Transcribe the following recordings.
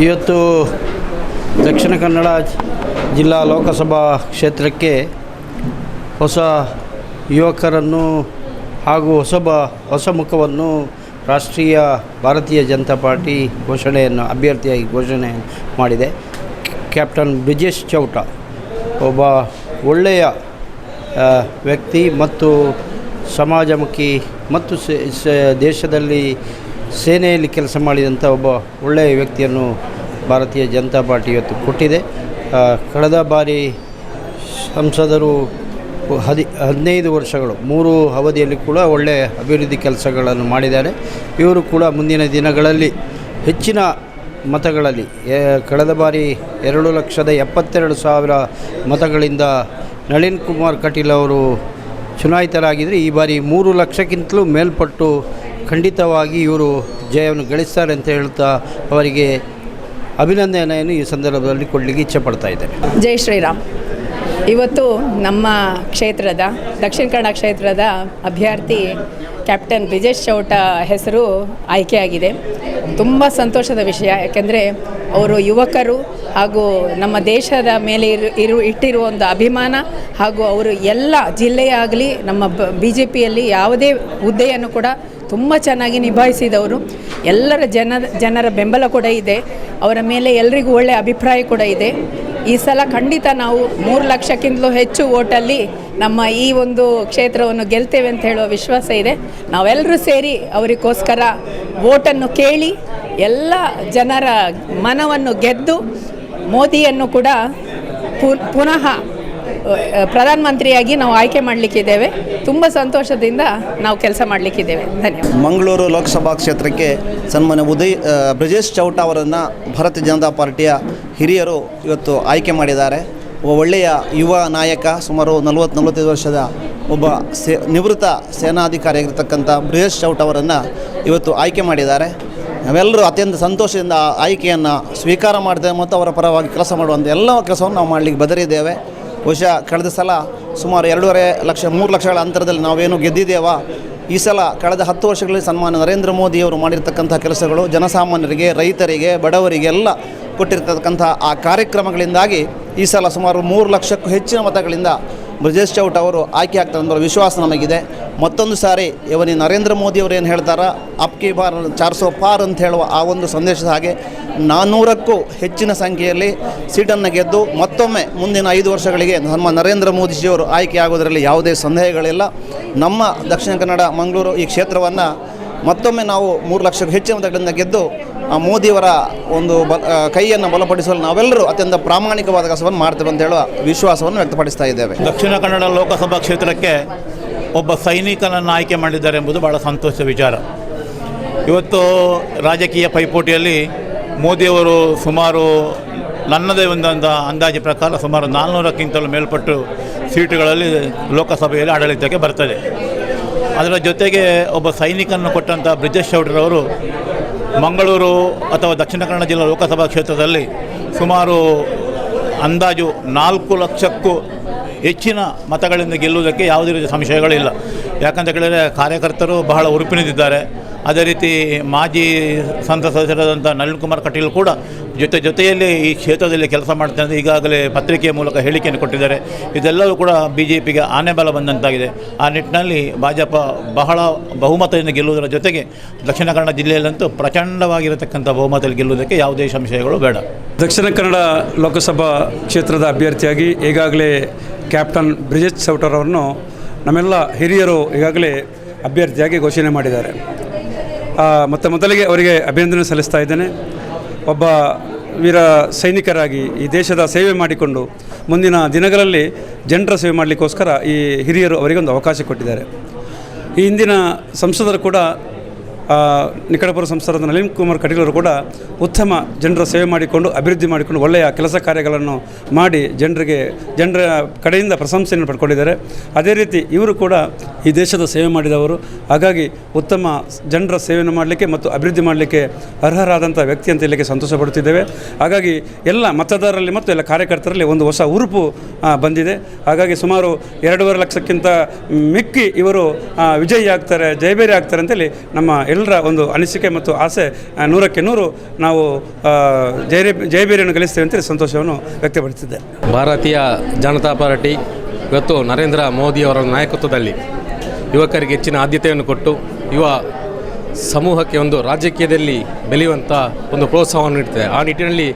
ಇವತ್ತು ದಕ್ಷಿಣ ಕನ್ನಡ ಜಿಲ್ಲಾ ಲೋಕಸಭಾ ಕ್ಷೇತ್ರಕ್ಕೆ ಹೊಸ ಯುವಕರನ್ನು ಹಾಗೂ ಹೊಸಬ, ಹೊಸ ಮುಖವನ್ನು ರಾಷ್ಟ್ರೀಯ ಭಾರತೀಯ ಜನತಾ ಪಾರ್ಟಿ ಘೋಷಣೆಯನ್ನು, ಅಭ್ಯರ್ಥಿಯಾಗಿ ಘೋಷಣೆ ಮಾಡಿದೆ. ಕ್ಯಾಪ್ಟನ್ ಬ್ರಿಜೇಶ್ ಚೌಟ ಒಬ್ಬ ಒಳ್ಳೆಯ ವ್ಯಕ್ತಿ ಮತ್ತು ಸಮಾಜಮುಖಿ ಮತ್ತು ದೇಶದಲ್ಲಿ ಸೇನೆಯಲ್ಲಿ ಕೆಲಸ ಮಾಡಿದಂಥ ಒಬ್ಬ ಒಳ್ಳೆಯ ವ್ಯಕ್ತಿಯನ್ನು ಭಾರತೀಯ ಜನತಾ ಪಾರ್ಟಿ ಇವತ್ತು ಕೊಟ್ಟಿದೆ. ಕಳೆದ ಬಾರಿ ಸಂಸದರು ಹದಿ, ಹದಿನೈದು ವರ್ಷಗಳು, ಮೂರು ಅವಧಿಯಲ್ಲಿ ಕೂಡ ಒಳ್ಳೆಯ ಅಭಿವೃದ್ಧಿ ಕೆಲಸಗಳನ್ನು ಮಾಡಿದ್ದಾರೆ. ಇವರು ಕೂಡ ಮುಂದಿನ ದಿನಗಳಲ್ಲಿ ಹೆಚ್ಚಿನ ಮತಗಳಲ್ಲಿ ಕಳೆದ ಬಾರಿ ಎರಡು ಲಕ್ಷದ ಎಪ್ಪತ್ತೆರಡು ಸಾವಿರ ಮತಗಳಿಂದ ನಳಿನ್ ಕುಮಾರ್ ಕಟೀಲ್ ಅವರು ಚುನಾಯಿತರಾಗಿದ್ದರೆ ಈ ಬಾರಿ ಮೂರು ಲಕ್ಷಕ್ಕಿಂತಲೂ ಮೇಲ್ಪಟ್ಟು ಖಂಡಿತವಾಗಿ ಇವರು ಜಯವನ್ನು ಗಳಿಸ್ತಾರೆ ಅಂತ ಹೇಳ್ತಾ ಅವರಿಗೆ ಅಭಿನಂದನೆಯನ್ನು ಈ ಸಂದರ್ಭದಲ್ಲಿ ಕೊಡಲಿಕ್ಕೆ ಇಚ್ಛೆ ಪಡ್ತಾ ಇದ್ದೇನೆ. ಜೈ ಶ್ರೀರಾಮ್. ಇವತ್ತು ನಮ್ಮ ಕ್ಷೇತ್ರದ, ದಕ್ಷಿಣ ಕನ್ನಡ ಕ್ಷೇತ್ರದ ಅಭ್ಯರ್ಥಿ ಕ್ಯಾಪ್ಟನ್ ಬ್ರಿಜೇಶ್ ಚೌಟ ಹೆಸರು ಆಯ್ಕೆಯಾಗಿದೆ. ತುಂಬ ಸಂತೋಷದ ವಿಷಯ, ಯಾಕೆಂದರೆ ಅವರು ಯುವಕರು ಹಾಗೂ ನಮ್ಮ ದೇಶದ ಮೇಲೆ ಇರು ಇರು, ಇಟ್ಟಿರುವ ಒಂದು ಅಭಿಮಾನ ಹಾಗೂ ಅವರು ಎಲ್ಲ ಜಿಲ್ಲೆಯಾಗಲಿ ನಮ್ಮ ಬಿ ಜೆ ಪಿಯಲ್ಲಿ ಯಾವುದೇ ಹುದ್ದೆಯನ್ನು ಕೂಡ ತುಂಬ ಚೆನ್ನಾಗಿ ನಿಭಾಯಿಸಿದವರು. ಎಲ್ಲರ ಜನ, ಜನರ ಬೆಂಬಲ ಕೂಡ ಇದೆ. ಅವರ ಮೇಲೆ ಎಲ್ರಿಗೂ ಒಳ್ಳೆಯ ಅಭಿಪ್ರಾಯ ಕೂಡ ಇದೆ. ಈ ಸಲ ಖಂಡಿತ ನಾವು ಮೂರು ಲಕ್ಷಕ್ಕಿಂತಲೂ ಹೆಚ್ಚು ಓಟಲ್ಲಿ ನಮ್ಮ ಈ ಒಂದು ಕ್ಷೇತ್ರವನ್ನು ಗೆಲ್ತೇವೆ ಅಂತ ಹೇಳುವ ವಿಶ್ವಾಸ ಇದೆ. ನಾವೆಲ್ಲರೂ ಸೇರಿ ಅವರಿಗೋಸ್ಕರ ಓಟನ್ನು ಕೇಳಿ ಎಲ್ಲ ಜನರ ಮನವನ್ನು ಗೆದ್ದು ಮೋದಿಯನ್ನು ಕೂಡ ಪುನಃ ಪ್ರಧಾನಮಂತ್ರಿಯಾಗಿ ನಾವು ಆಯ್ಕೆ ಮಾಡಲಿಕ್ಕಿದ್ದೇವೆ. ತುಂಬ ಸಂತೋಷದಿಂದ ನಾವು ಕೆಲಸ ಮಾಡಲಿಕ್ಕಿದ್ದೇವೆ. ಧನ್ಯವಾದ. ಮಂಗಳೂರು ಲೋಕಸಭಾ ಕ್ಷೇತ್ರಕ್ಕೆ ಸನ್ಮಾನ್ಯ ಉದಯ್ ಬ್ರಜೇಶ್ ಚೌಟ ಅವರನ್ನು ಭಾರತೀಯ ಜನತಾ ಪಾರ್ಟಿಯ ಹಿರಿಯರು ಇವತ್ತು ಆಯ್ಕೆ ಮಾಡಿದ್ದಾರೆ. ಒಳ್ಳೆಯ ಯುವ ನಾಯಕ, ಸುಮಾರು ನಲವತ್ತು, ನಲವತ್ತೈದು ವರ್ಷದ ಒಬ್ಬ ಸೇ, ನಿವೃತ್ತ ಸೇನಾಧಿಕಾರಿಯಾಗಿರ್ತಕ್ಕಂಥ ಬ್ರಿಜೇಶ್ ಚೌಟ್ ಅವರನ್ನು ಇವತ್ತು ಆಯ್ಕೆ ಮಾಡಿದ್ದಾರೆ. ನಾವೆಲ್ಲರೂ ಅತ್ಯಂತ ಸಂತೋಷದಿಂದ ಆಯ್ಕೆಯನ್ನು ಸ್ವೀಕಾರ ಮಾಡಿದ್ದೇವೆ ಮತ್ತು ಅವರ ಪರವಾಗಿ ಕೆಲಸ ಮಾಡುವಂಥ ಎಲ್ಲ ಕೆಲಸವನ್ನು ನಾವು ಮಾಡಲಿಕ್ಕೆ ಬದರಿದ್ದೇವೆ ಬಹುಶಃ ಕಳೆದ ಸಲ ಸುಮಾರು ಎರಡೂವರೆ ಲಕ್ಷ, ಮೂರು ಲಕ್ಷಗಳ ಅಂತರದಲ್ಲಿ ನಾವೇನು ಗೆದ್ದಿದ್ದೇವ? ಈ ಸಲ ಕಳೆದ ಹತ್ತು ವರ್ಷಗಳಲ್ಲಿ ಸನ್ಮಾನ ನರೇಂದ್ರ ಮೋದಿಯವರು ಮಾಡಿರ್ತಕ್ಕಂಥ ಕೆಲಸಗಳು ಜನಸಾಮಾನ್ಯರಿಗೆ, ರೈತರಿಗೆ, ಬಡವರಿಗೆ ಎಲ್ಲ ಕೊಟ್ಟಿರ್ತಕ್ಕಂಥ ಆ ಕಾರ್ಯಕ್ರಮಗಳಿಂದಾಗಿ ಈ ಸಲ ಸುಮಾರು ಮೂರು ಲಕ್ಷಕ್ಕೂ ಹೆಚ್ಚಿನ ಮತಗಳಿಂದ ಬ್ರಜೇಶ್ ಚೌಟ್ ಅವರು ಆಯ್ಕೆ ಆಗ್ತಾರೆ ಅನ್ನೋ ವಿಶ್ವಾಸ ನಮಗಿದೆ. ಮತ್ತೊಂದು ಸಾರಿ ಇವನಿ ನರೇಂದ್ರ ಮೋದಿಯವರು ಏನು ಹೇಳ್ತಾರ? ಅಪ್ಕಿ ಬಾರ್ ಚಾರ್ಸೋ ಪಾರ್ ಅಂತ ಹೇಳುವ ಆ ಒಂದು ಸಂದೇಶದ ಹಾಗೆ ನಾನ್ನೂರಕ್ಕೂ ಹೆಚ್ಚಿನ ಸಂಖ್ಯೆಯಲ್ಲಿ ಸೀಟನ್ನು ಗೆದ್ದು ಮತ್ತೊಮ್ಮೆ ಮುಂದಿನ ಐದು ವರ್ಷಗಳಿಗೆ ನಮ್ಮ ನರೇಂದ್ರ ಮೋದಿಜಿಯವರು ಆಯ್ಕೆ ಆಗೋದರಲ್ಲಿ ಯಾವುದೇ ಸಂದೇಹಗಳಿಲ್ಲ. ನಮ್ಮ ದಕ್ಷಿಣ ಕನ್ನಡ, ಮಂಗಳೂರು ಈ ಕ್ಷೇತ್ರವನ್ನು ಮತ್ತೊಮ್ಮೆ ನಾವು ಮೂರು ಲಕ್ಷಕ್ಕೂ ಹೆಚ್ಚಿನ ಮತಗಳಿಂದ ಗೆದ್ದು ಆ ಮೋದಿಯವರ ಒಂದು ಬ ಕೈಯನ್ನು ಬಲಪಡಿಸಲು ನಾವೆಲ್ಲರೂ ಅತ್ಯಂತ ಪ್ರಾಮಾಣಿಕವಾದ ಕೆಲಸವನ್ನು ಮಾಡ್ತೇವೆ ಅಂತ ಹೇಳುವ ವಿಶ್ವಾಸವನ್ನು ವ್ಯಕ್ತಪಡಿಸ್ತಾ ಇದ್ದೇವೆ. ದಕ್ಷಿಣ ಕನ್ನಡ ಲೋಕಸಭಾ ಕ್ಷೇತ್ರಕ್ಕೆ ಒಬ್ಬ ಸೈನಿಕನನ್ನು ಆಯ್ಕೆ ಮಾಡಿದ್ದಾರೆ ಎಂಬುದು ಭಾಳ ಸಂತೋಷದ ವಿಚಾರ. ಇವತ್ತು ರಾಜಕೀಯ ಪೈಪೋಟಿಯಲ್ಲಿ ಮೋದಿಯವರು ಸುಮಾರು ನನ್ನದೇ ಒಂದು ಅಂದ- ಅಂದಾಜು ಪ್ರಕಾರ ಸುಮಾರು ನಾಲ್ನೂರಕ್ಕಿಂತಲೂ ಮೇಲ್ಪಟ್ಟು ಸೀಟುಗಳಲ್ಲಿ ಲೋಕಸಭೆಯಲ್ಲಿ ಆಡಳಿತಕ್ಕೆ ಬರ್ತದೆ. ಅದರ ಜೊತೆಗೆ ಒಬ್ಬ ಸೈನಿಕನ್ನು ಕೊಟ್ಟಂಥ ಬ್ರಿಜೇಶ್ ಚೌಡ್ರವರು ಮಂಗಳೂರು ಅಥವಾ ದಕ್ಷಿಣ ಕನ್ನಡ ಜಿಲ್ಲಾ ಲೋಕಸಭಾ ಕ್ಷೇತ್ರದಲ್ಲಿ ಸುಮಾರು ಅಂದಾಜು ನಾಲ್ಕು ಲಕ್ಷಕ್ಕೂ ಹೆಚ್ಚಿನ ಮತಗಳಿಂದ ಗೆಲ್ಲುವುದಕ್ಕೆ ಯಾವುದೇ ರೀತಿಯ ಸಂಶಯಗಳಿಲ್ಲ. ಯಾಕಂತ ಕೇಳಿದರೆ ಕಾರ್ಯಕರ್ತರು ಬಹಳ ಉರುಪಿನಿದ್ದಾರೆ ಅದೇ ರೀತಿ ಮಾಜಿ ಸಂಸದ ಸದಸ್ಯರಾದಂಥ ನಳಿನ್ ಕುಮಾರ್ ಕಟೀಲ್ ಕೂಡ ಜೊತೆ ಜೊತೆಯಲ್ಲಿ ಈ ಕ್ಷೇತ್ರದಲ್ಲಿ ಕೆಲಸ ಮಾಡ್ತಾರೆ ಈಗಾಗಲೇ ಪತ್ರಿಕೆಯ ಮೂಲಕ ಹೇಳಿಕೆಯನ್ನು ಕೊಟ್ಟಿದ್ದಾರೆ. ಇದೆಲ್ಲವೂ ಕೂಡ ಬಿ ಜೆ ಪಿಗೆ ಆನೆ ಬಲ ಬಂದಂತಾಗಿದೆ. ಆ ನಿಟ್ಟಿನಲ್ಲಿ ಭಾಜಪ ಬಹಳ ಬಹುಮತದಿಂದ ಗೆಲ್ಲುವುದರ ಜೊತೆಗೆ ದಕ್ಷಿಣ ಕನ್ನಡ ಜಿಲ್ಲೆಯಲ್ಲಂತೂ ಪ್ರಚಂಡವಾಗಿರತಕ್ಕಂಥ ಬಹುಮತದಲ್ಲಿ ಗೆಲ್ಲುವುದಕ್ಕೆ ಯಾವುದೇ ಸಂಶಯಗಳು ಬೇಡ. ದಕ್ಷಿಣ ಕನ್ನಡ ಲೋಕಸಭಾ ಕ್ಷೇತ್ರದ ಅಭ್ಯರ್ಥಿಯಾಗಿ ಈಗಾಗಲೇ ಕ್ಯಾಪ್ಟನ್ ಬ್ರಿಜೇಶ್ ಸೌಟರ್ ಅವರನ್ನು ನಮ್ಮೆಲ್ಲ ಹಿರಿಯರು ಈಗಾಗಲೇ ಅಭ್ಯರ್ಥಿಯಾಗಿ ಘೋಷಣೆ ಮಾಡಿದ್ದಾರೆ. ಮತ್ತು ಮೊದಲಿಗೆ ಅವರಿಗೆ ಅಭಿನಂದನೆ ಸಲ್ಲಿಸ್ತಾ ಇದ್ದೇನೆ. ಒಬ್ಬ ವೀರ ಸೈನಿಕರಾಗಿ ಈ ದೇಶದ ಸೇವೆ ಮಾಡಿಕೊಂಡು ಮುಂದಿನ ದಿನಗಳಲ್ಲಿ ಜನರ ಸೇವೆ ಮಾಡಲಿಕ್ಕೋಸ್ಕರ ಈ ಹಿರಿಯರು ಅವರಿಗೆ ಒಂದು ಅವಕಾಶ ಕೊಟ್ಟಿದ್ದಾರೆ. ಈ ಹಿಂದಿನ ಸಂಸದರು ಕೂಡ ನಿಕಟಪುರ ಸಂಸ್ಥಾನದ ನಳಿನ್ ಕುಮಾರ್ ಕಟೀಲರು ಕೂಡ ಉತ್ತಮ ಜನರ ಸೇವೆ ಮಾಡಿಕೊಂಡು, ಅಭಿವೃದ್ಧಿ ಮಾಡಿಕೊಂಡು ಒಳ್ಳೆಯ ಕೆಲಸ ಕಾರ್ಯಗಳನ್ನು ಮಾಡಿ ಜನರಿಗೆ, ಜನರ ಕಡೆಯಿಂದ ಪ್ರಶಂಸೆಯನ್ನು ಪಡ್ಕೊಂಡಿದ್ದಾರೆ. ಅದೇ ರೀತಿ ಇವರು ಕೂಡ ಈ ದೇಶದ ಸೇವೆ ಮಾಡಿದವರು. ಹಾಗಾಗಿ ಉತ್ತಮ ಜನರ ಸೇವೆಯನ್ನು ಮಾಡಲಿಕ್ಕೆ ಮತ್ತು ಅಭಿವೃದ್ಧಿ ಮಾಡಲಿಕ್ಕೆ ಅರ್ಹರಾದಂಥ ವ್ಯಕ್ತಿ ಅಂತ ಇಲ್ಲಿಗೆ ಸಂತೋಷ ಪಡುತ್ತಿದ್ದೇವೆ. ಹಾಗಾಗಿ ಎಲ್ಲ ಮತದಾರರಲ್ಲಿ ಮತ್ತು ಎಲ್ಲ ಕಾರ್ಯಕರ್ತರಲ್ಲಿ ಒಂದು ಹೊಸ ಉರುಪು ಬಂದಿದೆ. ಹಾಗಾಗಿ ಸುಮಾರು ಎರಡೂವರೆ ಲಕ್ಷಕ್ಕಿಂತ ಮಿಕ್ಕಿ ಇವರು ವಿಜಯಿ ಆಗ್ತಾರೆ ಜಯಬೇರಿ ಆಗ್ತಾರೆ ಅಂತೇಳಿ ನಮ್ಮ ಎಲ್ಲ ನಮ್ಮೆಲ್ಲರ ಒಂದು ಅನಿಸಿಕೆ ಮತ್ತು ಆಸೆ ನೂರಕ್ಕೆ ನೂರು ನಾವು ಜಯ ಜಯಬೇರಿಯನ್ನು ಗಳಿಸ್ತೇವೆ ಅಂತೇಳಿ ಸಂತೋಷವನ್ನು ವ್ಯಕ್ತಪಡಿಸಿದ್ದೆ. ಭಾರತೀಯ ಜನತಾ ಪಾರ್ಟಿ ಇವತ್ತು ನರೇಂದ್ರ ಮೋದಿಯವರ ನಾಯಕತ್ವದಲ್ಲಿ ಯುವಕರಿಗೆ ಹೆಚ್ಚಿನ ಆದ್ಯತೆಯನ್ನು ಕೊಟ್ಟು ಯುವ ಸಮೂಹಕ್ಕೆ ಒಂದು ರಾಜಕೀಯದಲ್ಲಿ ಬೆಳೆಯುವಂಥ ಒಂದು ಪ್ರೋತ್ಸಾಹವನ್ನು ನೀಡುತ್ತದೆ ಆ ನಿಟ್ಟಿನಲ್ಲಿ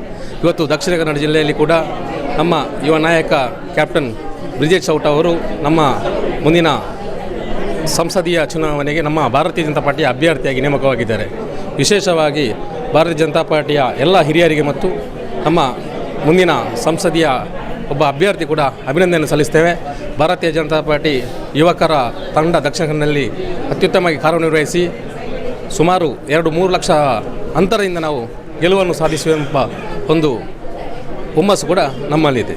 ಇವತ್ತು ದಕ್ಷಿಣ ಕನ್ನಡ ಜಿಲ್ಲೆಯಲ್ಲಿ ಕೂಡ ನಮ್ಮ ಯುವ ನಾಯಕ ಕ್ಯಾಪ್ಟನ್ ಬ್ರಿಜೇಶ್ ಚೌಟ ಅವರು ನಮ್ಮ ಮುಂದಿನ ಸಂಸದೀಯ ಚುನಾವಣೆಗೆ ನಮ್ಮ ಭಾರತೀಯ ಜನತಾ ಪಾರ್ಟಿಯ ಅಭ್ಯರ್ಥಿಯಾಗಿ ನೇಮಕವಾಗಿದ್ದಾರೆ. ವಿಶೇಷವಾಗಿ ಭಾರತೀಯ ಜನತಾ ಪಾರ್ಟಿಯ ಎಲ್ಲ ಹಿರಿಯರಿಗೆ ಮತ್ತು ನಮ್ಮ ಮುಂದಿನ ಸಂಸದೀಯ ಒಬ್ಬ ಅಭ್ಯರ್ಥಿ ಕೂಡ ಅಭಿನಂದನೆ ಸಲ್ಲಿಸ್ತೇವೆ. ಭಾರತೀಯ ಜನತಾ ಪಾರ್ಟಿ ಯುವಕರ ತಂಡ ದಕ್ಷಿಣ ಕನ್ನಡದಲ್ಲಿ ಅತ್ಯುತ್ತಮವಾಗಿ ಕಾರ್ಯನಿರ್ವಹಿಸಿ ಸುಮಾರು ಎರಡು ಮೂರು ಲಕ್ಷ ಅಂತರದಿಂದ ನಾವು ಗೆಲುವನ್ನು ಸಾಧಿಸುವೆಂಬ ಒಂದು ಹುಮ್ಮಸ್ಸು ಕೂಡ ನಮ್ಮಲ್ಲಿದೆ.